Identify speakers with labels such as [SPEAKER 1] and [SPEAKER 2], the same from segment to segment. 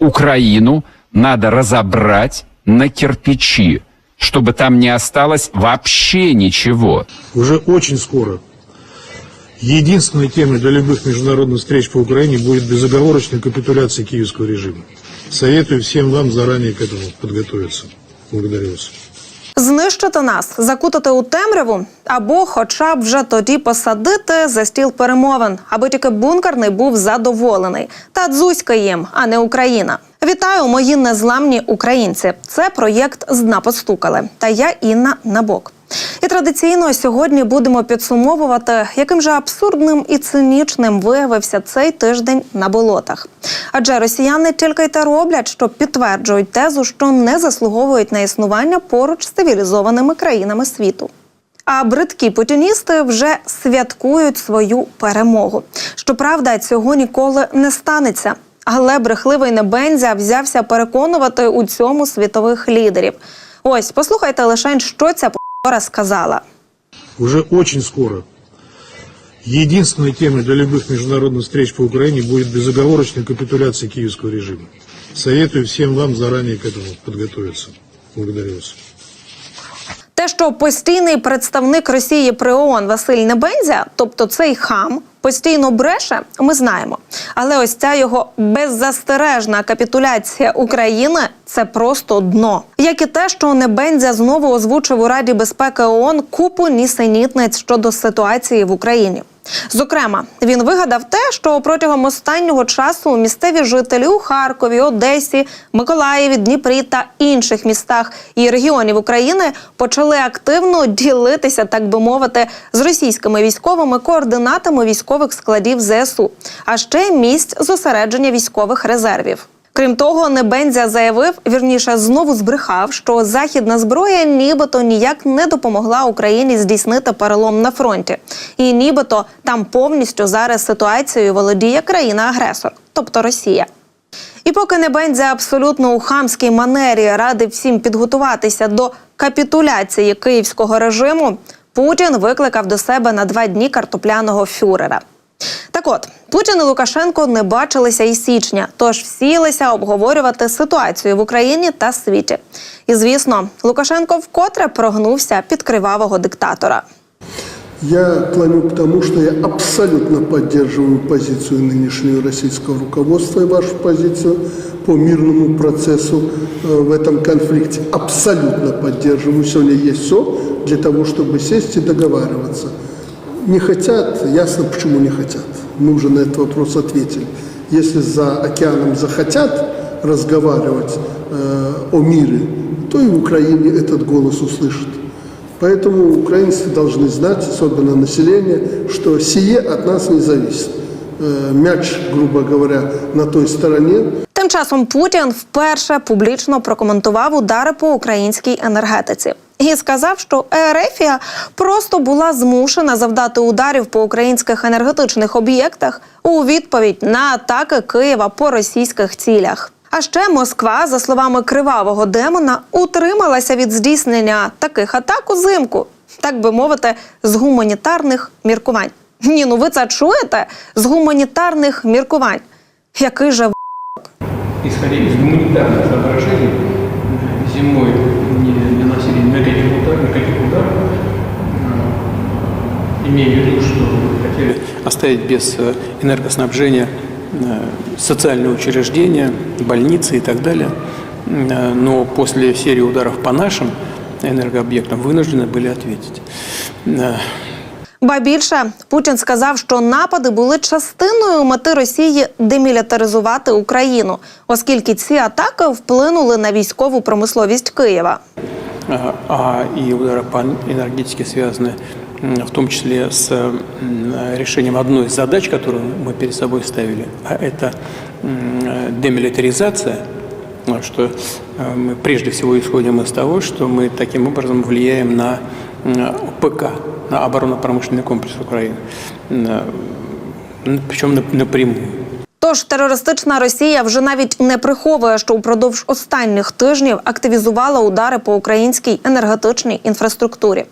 [SPEAKER 1] Украину надо разобрать на кирпичи, чтобы там не осталось вообще ничего.
[SPEAKER 2] Уже очень скоро единственной темой для любых международных встреч по Украине будет безоговорочная капитуляция киевского режима. Советую всем вам заранее к этому подготовиться. Благодарю вас.
[SPEAKER 3] Знищити нас, закутати у темряву, або, хоча б вже тоді посадити за стіл перемовин, аби тільки бункерний був задоволений. Та дзузька їм, а не Україна. Вітаю, мої незламні українці. Це проєкт з дна постукали. Та я Інна Набок. І традиційно сьогодні будемо підсумовувати, яким же абсурдним і цинічним виявився цей тиждень на болотах. Адже росіяни тільки й те роблять, що підтверджують тезу, що не заслуговують на існування поруч з цивілізованими країнами світу. А бридкі путіністи вже святкують свою перемогу. Щоправда, цього ніколи не станеться. Але брехливий Небензя взявся переконувати у цьому світових лідерів. Ось послухайте лише, що ця сказала.
[SPEAKER 2] Уже очень скоро единственной темой для любых международных встреч по Украине будет безоговорочная капитуляция киевского режима. Советую всем вам заранее к этому подготовиться. Благодарю вас.
[SPEAKER 3] Те, що постійний представник Росії при ООН Василь Небензя, тобто цей хам, постійно бреше, ми знаємо. Але ось ця його беззастережна капітуляція України це просто дно. Як і те, що Небензя знову озвучив у Раді безпеки ООН купу нісенітниць щодо ситуації в Україні. Зокрема, він вигадав те, що протягом останнього часу місцеві жителі у Харкові, Одесі, Миколаєві, Дніпрі та інших містах і регіонів України почали активно ділитися, так би мовити, з російськими військовими координатами військових складів ЗСУ, а ще місць зосередження військових резервів. Крім того, Небензя заявив, вірніше знову збрехав, що західна зброя нібито ніяк не допомогла Україні здійснити перелом на фронті, і нібито там повністю зараз ситуацією володіє країна-агресор, тобто Росія. І поки Небензя абсолютно у хамській манері радив всім підготуватися до капітуляції київського режиму, Путін викликав до себе на два дні картопляного фюрера. Так от Путін і Лукашенко не бачилися і січня, тож всілися обговорювати ситуацію в Україні та світі. І звісно, Лукашенко вкотре прогнувся під кривавого диктатора.
[SPEAKER 4] Я клоню к тому, что я абсолютно поддерживаю позицию нынешнего российского руководства и вашу позицию по мирному процессу э, в этом конфликте. Абсолютно поддерживаю. Сегодня есть все для того, чтобы сесть и договариваться. Не хотят, ясно, почему не хотят. Мы уже на этот вопрос ответили. Если за океаном захотят разговаривать э, о мире, то и в Украине этот голос услышат. Поэтому украинцы должны знать, особенно население, что сие от нас не зависит. Э, Мяч, грубо говоря, на той стороне.
[SPEAKER 3] Тим часом Путін вперше публічно прокоментував удари по українській енергетиці. І сказав, що Ерефія просто була змушена завдати ударів по українських енергетичних об'єктах у відповідь на атаки Києва по російських цілях. А ще Москва, за словами кривавого демона, утрималася від здійснення таких атак узимку, так би мовити, з гуманітарних міркувань. Ні, ну ви це чуєте? З гуманітарних міркувань. Який же
[SPEAKER 5] исходя из гуманитарных соображений, оставить без э, энергоснабжения э, социальные учреждения, больницы и так далее. Э, Но после серии ударов по нашим энергообъектам вынуждены были ответить. Э,
[SPEAKER 3] Ба більше Путін сказав, що напади були частиною мети Росії демілітаризувати Україну, оскільки ці атаки вплинули на військову промисловість Києва.
[SPEAKER 5] А а и удары по энергетике связаны м, в том числе с решением одной из задач, которую мы перед собой ставили, а это демилитаризация, Ну, что э, мы прежде всего исходим из того, что мы таким образом влияем на ПК, на оборонно-промышленный комплекс Украины, причем напрямую.
[SPEAKER 3] Тож терористична Росія вже навіть не приховує, що упродовж останніх тижнів активізувала удари по українській енергетичній інфраструктурі.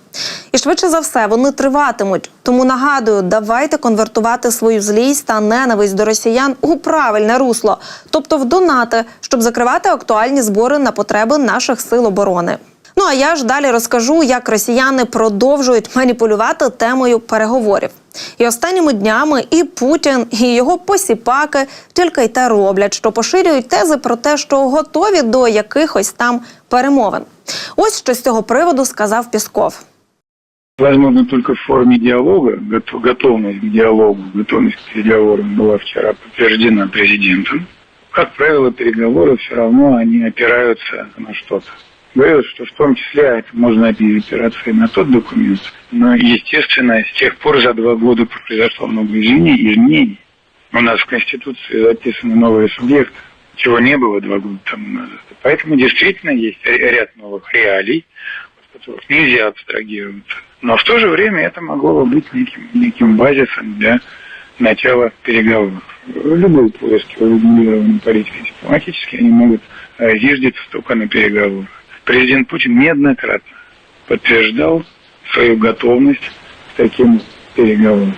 [SPEAKER 3] І швидше за все вони триватимуть. Тому нагадую, давайте конвертувати свою злість та ненависть до росіян у правильне русло, тобто в донати, щоб закривати актуальні збори на потреби наших сил оборони. Ну а я ж далі розкажу, як росіяни продовжують маніпулювати темою переговорів. І останніми днями і Путін, і його посіпаки тільки й те роблять, що поширюють тези про те, що готові до якихось там перемовин. Ось що з цього приводу сказав Пісков.
[SPEAKER 6] Возможно, только в форме диалога, гото- готовность к диалогу, готовность к переговорам была вчера подтверждена президентом. Как правило, переговоры все равно они опираются на что-то. Говорилось, что в том числе это можно опираться и на тот документ. Но, естественно, с тех пор за два года произошло много изменений. изменений. У нас в Конституции записаны новые субъекты, чего не было два года тому назад. Поэтому действительно есть ряд новых реалий, от которых нельзя абстрагироваться. Но в то же время это могло бы быть неким, неким базисом для начала переговоров. Любые поиски урегулированной политики дипломатические, они могут э, зиждиться только на переговорах. Президент Путин неоднократно подтверждал свою готовность к таким переговорам.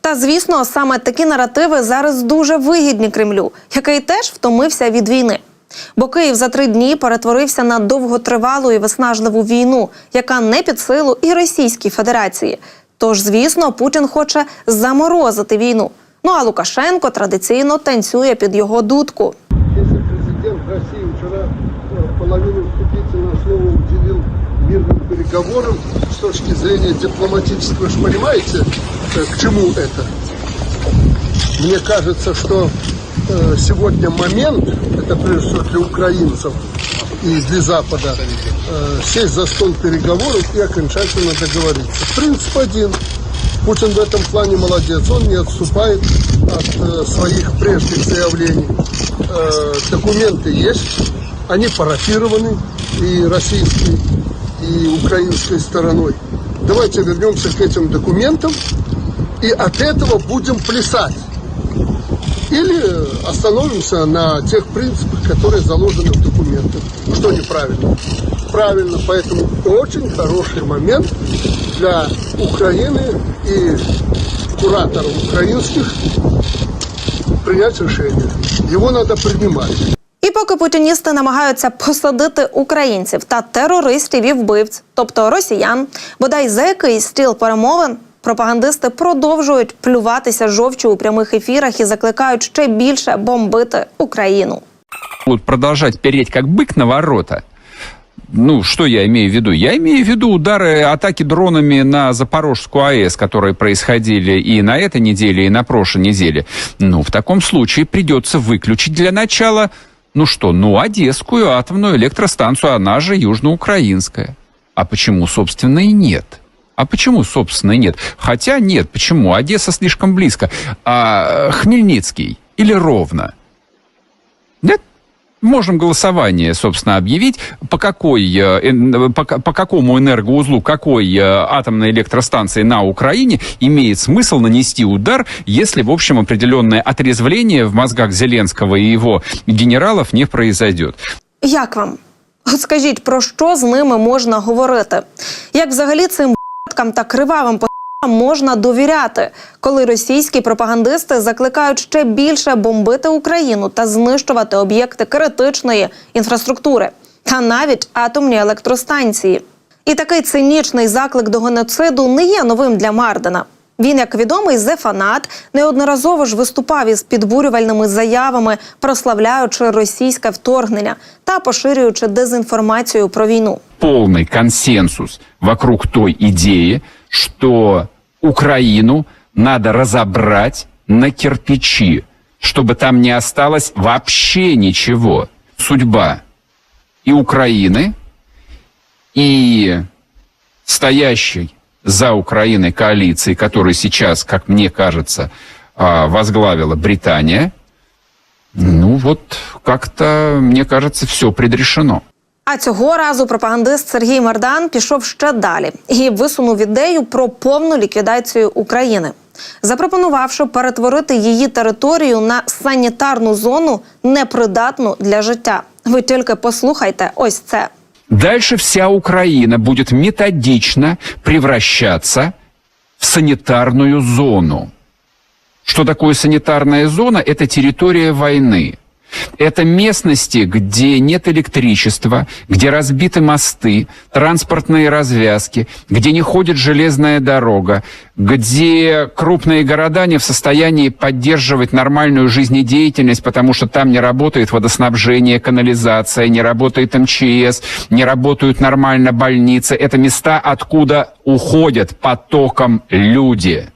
[SPEAKER 3] Та звісно, саме такі наративи зараз дуже вигідні Кремлю, який теж втомився від війни. Бо Київ за три дні перетворився на довготривалу і виснажливу війну, яка не під силу і Російській Федерації. Тож, звісно, Путін хоче заморозити війну. Ну а Лукашенко традиційно танцює під його дудку.
[SPEAKER 4] Половину вступительного слова уделил мирным переговорам с точки зрения дипломатического, вы же понимаете, э, к чему это? Мне кажется, что э, сегодня момент, это прежде всего для украинцев и для Запада, э, сесть за стол переговоров и окончательно договориться. Принцип один. Путин в этом плане молодец, он не отступает от своих прежних заявлений. Документы есть, они парафированы и российской, и украинской стороной. Давайте вернемся к этим документам и от этого будем плясать. Или остановимся на тех принципах, которые заложены в документах. Что неправильно? Правильно, поэтому очень хороший момент для Украины и кураторов украинских принять решение. Его надо принимать.
[SPEAKER 3] І поки путіністи намагаються посадити українців та терористів і вбивць, тобто росіян, бодай за якийсь стіл перемовин, пропагандисти продовжують плюватися жовчу у прямих ефірах і закликають ще більше бомбити Україну.
[SPEAKER 1] будут продолжать переть как бык на ворота. Ну, что я имею в виду? Я имею в виду удары, атаки дронами на Запорожскую АЭС, которые происходили и на этой неделе, и на прошлой неделе. Ну, в таком случае придется выключить для начала, ну что, ну, Одесскую атомную электростанцию, она же южноукраинская. А почему, собственно, и нет? А почему, собственно, и нет? Хотя нет, почему? Одесса слишком близко. А Хмельницкий или Ровно? Нет? Можем голосование, собственно, объявить, по, какой, э, по, по какому энергоузлу какой э, атомной электростанции на Украине имеет смысл нанести удар, если, в общем, определенное отрезвление в мозгах Зеленского и его генералов не произойдет.
[SPEAKER 3] Як вам? От скажіть, про що з ними можна говорити? Як взагалі цим б**кам та кривавим можна довіряти, коли російські пропагандисти закликають ще більше бомбити Україну та знищувати об'єкти критичної інфраструктури та навіть атомні електростанції? І такий цинічний заклик до геноциду не є новим для Мардена. Він, як відомий зефанат, неодноразово ж виступав із підбурювальними заявами, прославляючи російське вторгнення та поширюючи дезінформацію про війну.
[SPEAKER 1] полный консенсус вокруг той идеи, что Украину надо разобрать на кирпичи, чтобы там не осталось вообще ничего. Судьба и Украины, и стоящей за Украиной коалиции, которую сейчас, как мне кажется, а, возглавила Британия, ну вот как-то, мне кажется, все предрешено.
[SPEAKER 3] А цього разу пропагандист Сергій Мардан пішов ще далі і висунув ідею про повну ліквідацію України. запропонувавши перетворити її територію на санітарну зону, непридатну для життя. Ви тільки послухайте ось це.
[SPEAKER 1] Дальше вся Украина будет методично превращаться в санитарную зону. Что такое санитарная зона? Это территория войны. Это местности, где нет электричества, где разбиты мосты, транспортные развязки, где не ходит железная дорога, где крупные города не в состоянии поддерживать нормальную жизнедеятельность, потому что там не работает водоснабжение, канализация, не работает МЧС, не работают нормально больницы. Это места, откуда уходят потоком люди.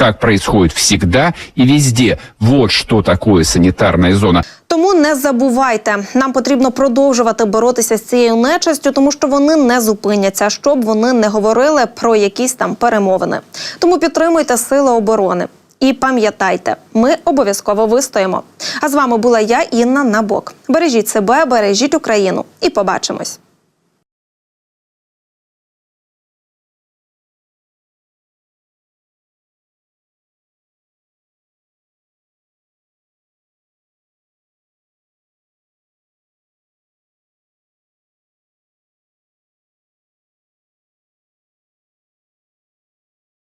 [SPEAKER 1] Так происходит всегда и везде. Вот что такое санитарная зона.
[SPEAKER 3] Тому не забувайте, нам потрібно продовжувати боротися з цією нечистю, тому що вони не зупиняться, щоб вони не говорили про якісь там перемовини. Тому підтримуйте сили оборони. І пам'ятайте, ми обов'язково вистоїмо. А з вами була я, Інна Набок. Бережіть себе, бережіть Україну і побачимось.